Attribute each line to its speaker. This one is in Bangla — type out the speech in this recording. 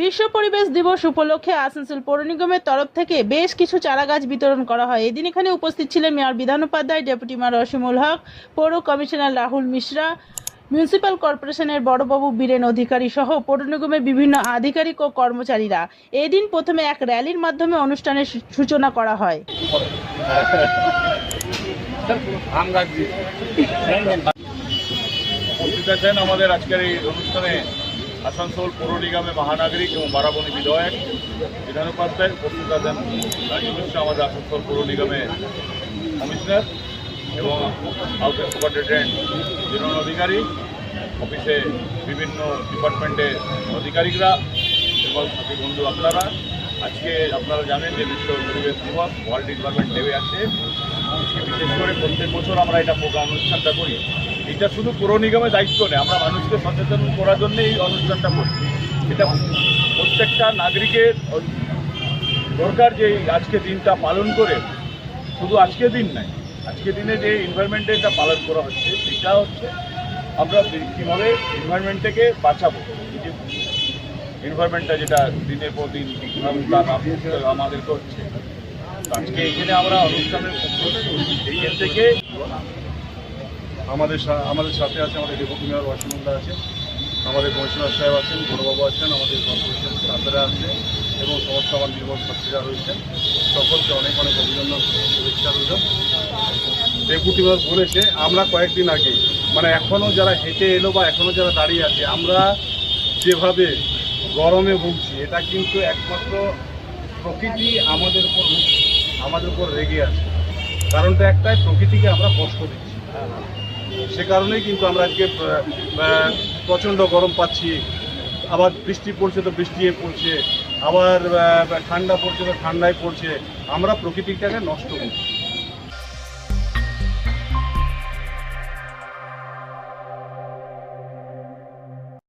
Speaker 1: বিশ্ব পরিবেশ দিবস উপলক্ষে আসানসোল পৌর নিগমের তরফ থেকে বেশ কিছু চারাগাছ বিতরণ করা হয়। এদিন এখানে উপস্থিত ছিলেন mayor Bidhan Upadhyay deputy mayor Asimul Haque পৌর কমিশনার রাহুল মিশ্রা মিউনিসিপ্যাল কর্পোরেশনের বড়বাবু বীরেন অধিকারী সহ পৌর নিগমের বিভিন্ন আধিকারিক ও কর্মচারীরা। এদিন প্রথমে এক র্যালির মাধ্যমে অনুষ্ঠানের সূচনা করা হয়।
Speaker 2: গাছ আমাদের আজকের এই অনুষ্ঠানে আসানসোল পৌর নিগমে মহানাগরিক এবং বারাবণী বিধায়ক বিধান উপাধ্যায় উপস্থিত আছেন আমাদের আসানসোল পৌর নিগমে কমিশনার এবং হাউসের সুপারিনটেন্ডেন্ট বিনোদ অধিকারী, অফিসে বিভিন্ন ডিপার্টমেন্টের আধিকারিকরা এবং সাথী বন্ধু আপনারা। আজকে আপনারা জানেন যে বিশ্ব পরিবেশ দিবস ওয়ার্ল্ড এনভায়রনমেন্ট ডে আছে বিশেষ করে প্রত্যেক বছর আমরা এটা প্রোগ্রাম অনুষ্ঠানটা করি। এটা শুধু পৌর নিগমের দায়িত্ব নেই আমরা মানুষকে সচেতন করার জন্য এই অনুষ্ঠানটা করি এটা প্রত্যেকটা নাগরিকের দরকার যে আজকে দিনটা পালন করে, শুধু আজকে দিন নাই আজকে দিনে যে এনভায়রনমেন্ট ডেটা পালন করা হচ্ছে, সেটা হচ্ছে আমরা কীভাবে এনভায়রনমেন্টটাকে বাঁচাবো যে এনভায়রনমেন্টটা যেটা দিনের পর দিন আমাদেরকে হচ্ছে। আজকে এখানে আমরা অনুষ্ঠানের এই থেকে
Speaker 3: আমাদের আমাদের সাথে আছে আমাদের ডেপুটি মেয়র ওয়াসিমুল্লাহ আছে আমাদের কমিশনার সাহেব আছেন, বড়বাবু আছেন, আমাদের কর্পোরেশন স্টাফেরা আছে এবং সমস্ত আমার নির্মল ছাত্রীরা রয়েছেন। সকলকে অনেক অনেক অভিনন্দন, শুভেচ্ছা রইল। ডেপুটি মেয়র বলেছে, আমরা কয়েকদিন আগে মানে এখনও যারা হেঁটে এলো বা এখনও যারা দাঁড়িয়ে আছে, আমরা যেভাবে গরমে ভুগছি, এটা কিন্তু একমাত্র প্রকৃতি আমাদের উপর আমাদের উপর রেগে আছে। কারণটা একটাই, প্রকৃতিকে আমরা কষ্ট দিচ্ছি। সে কারণেই কিন্তু আমরা আজকে প্রচণ্ড গরম পাচ্ছি। আবার বৃষ্টি পড়ছে তো বৃষ্টি পড়ছে, আবার ঠান্ডা পড়ছে তো ঠান্ডায় পড়ছে। আমরা প্রকৃতিটাকে নষ্ট করছি।